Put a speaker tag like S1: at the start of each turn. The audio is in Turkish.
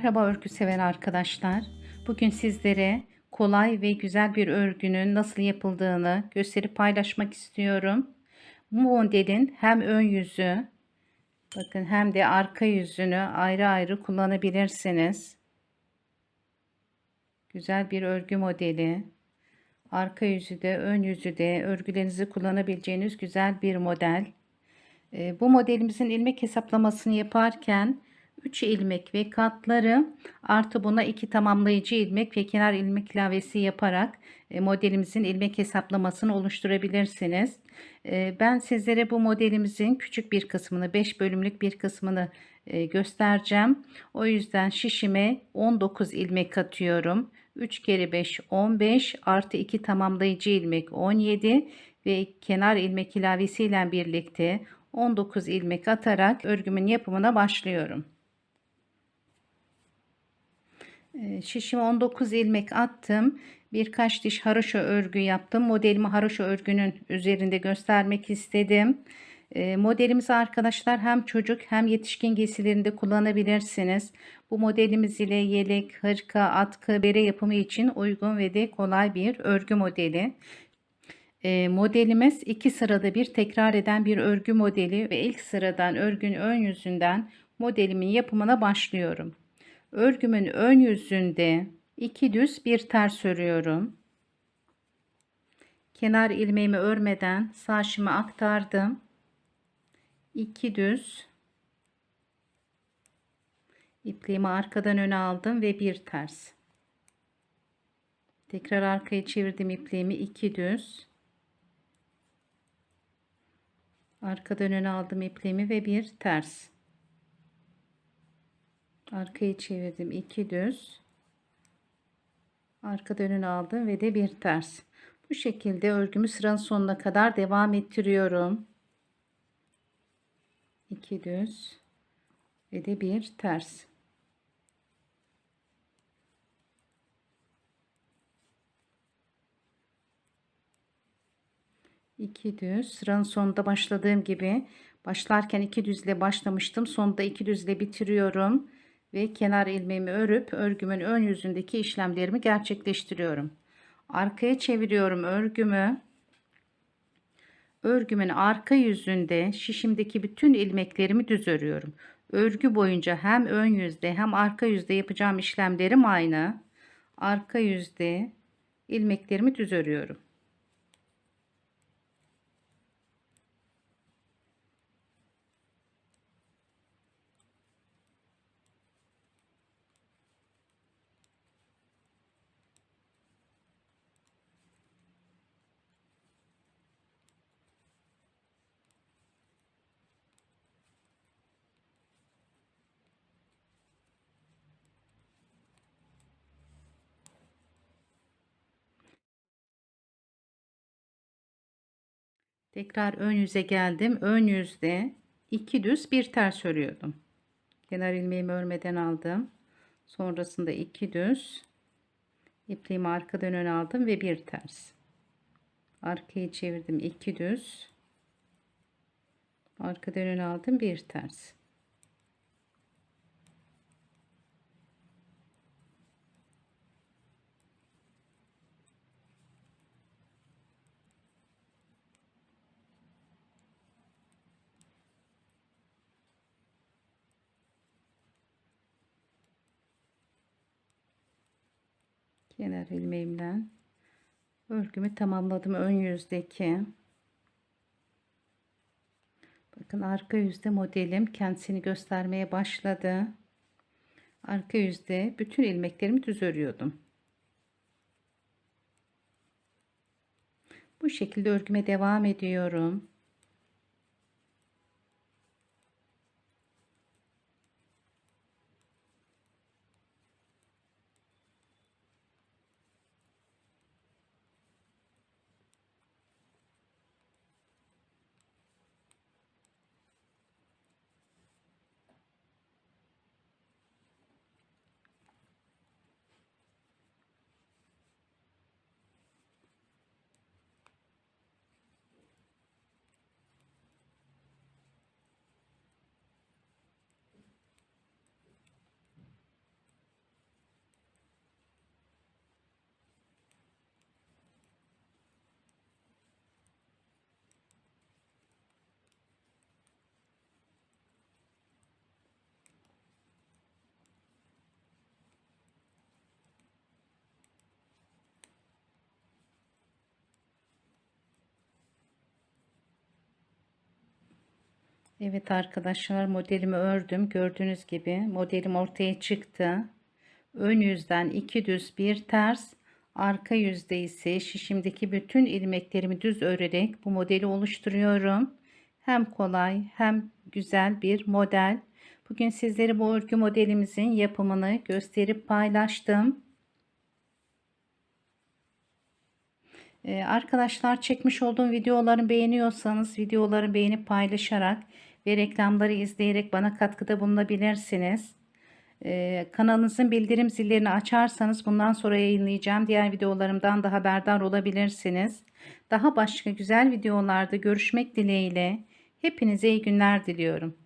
S1: Merhaba örgü seven arkadaşlar. Bugün sizlere kolay ve güzel bir örgünün nasıl yapıldığını gösterip paylaşmak istiyorum. Bu modelin hem ön yüzü bakın hem de arka yüzünü ayrı ayrı kullanabilirsiniz. Güzel bir örgü modeli. Arka yüzü de ön yüzü de örgülerinizi kullanabileceğiniz güzel bir model. Ee, bu modelimizin ilmek hesaplamasını yaparken 3 ilmek ve katları artı buna 2 tamamlayıcı ilmek ve kenar ilmek ilavesi yaparak e, modelimizin ilmek hesaplamasını oluşturabilirsiniz. E, ben sizlere bu modelimizin küçük bir kısmını 5 bölümlük bir kısmını e, göstereceğim. O yüzden şişime 19 ilmek atıyorum. 3 kere 5 15 artı 2 tamamlayıcı ilmek 17 ve kenar ilmek ilavesi ile birlikte 19 ilmek atarak örgümün yapımına başlıyorum. Ee, şişime 19 ilmek attım. Birkaç diş haroşa örgü yaptım. Modelimi haroşa örgünün üzerinde göstermek istedim. E, modelimizi arkadaşlar hem çocuk hem yetişkin giysilerinde kullanabilirsiniz. Bu modelimiz ile yelek, hırka, atkı, bere yapımı için uygun ve de kolay bir örgü modeli. E, modelimiz iki sırada bir tekrar eden bir örgü modeli ve ilk sıradan örgün ön yüzünden modelimin yapımına başlıyorum. Örgümün ön yüzünde iki düz bir ters örüyorum. Kenar ilmeğimi örmeden sağ aktardım. 2 düz ipliğimi arkadan öne aldım ve bir ters. Tekrar arkaya çevirdim ipliğimi 2 düz. Arkadan öne aldım ipliğimi ve bir ters arkayı çevirdim. İki düz. Arka önünü aldım ve de bir ters. Bu şekilde örgümü sıranın sonuna kadar devam ettiriyorum. 2 düz ve de bir ters. İki düz. Sıranın sonunda başladığım gibi başlarken iki düzle başlamıştım. Sonunda iki düzle bitiriyorum ve kenar ilmeğimi örüp örgümün ön yüzündeki işlemlerimi gerçekleştiriyorum. Arkaya çeviriyorum örgümü. Örgümün arka yüzünde şişimdeki bütün ilmeklerimi düz örüyorum. Örgü boyunca hem ön yüzde hem arka yüzde yapacağım işlemlerim aynı. Arka yüzde ilmeklerimi düz örüyorum. Tekrar ön yüze geldim. Ön yüzde iki düz bir ters örüyordum. Kenar ilmeğimi örmeden aldım. Sonrasında iki düz ipliğimi arkadan ön aldım ve bir ters. Arkayı çevirdim. iki düz. Arkadan ön aldım bir ters. Kenar ilmeğimle örgümü tamamladım ön yüzdeki. Bakın arka yüzde modelim kendisini göstermeye başladı. Arka yüzde bütün ilmeklerimi düz örüyordum. Bu şekilde örgüme devam ediyorum Evet arkadaşlar modelimi ördüm. Gördüğünüz gibi modelim ortaya çıktı. Ön yüzden iki düz bir ters. Arka yüzde ise şişimdeki bütün ilmeklerimi düz örerek bu modeli oluşturuyorum. Hem kolay hem güzel bir model. Bugün sizlere bu örgü modelimizin yapımını gösterip paylaştım. Ee, arkadaşlar çekmiş olduğum videoları beğeniyorsanız videoları beğenip paylaşarak ve reklamları izleyerek bana katkıda bulunabilirsiniz. Ee, kanalınızın bildirim zillerini açarsanız bundan sonra yayınlayacağım diğer videolarımdan da haberdar olabilirsiniz. Daha başka güzel videolarda görüşmek dileğiyle hepinize iyi günler diliyorum.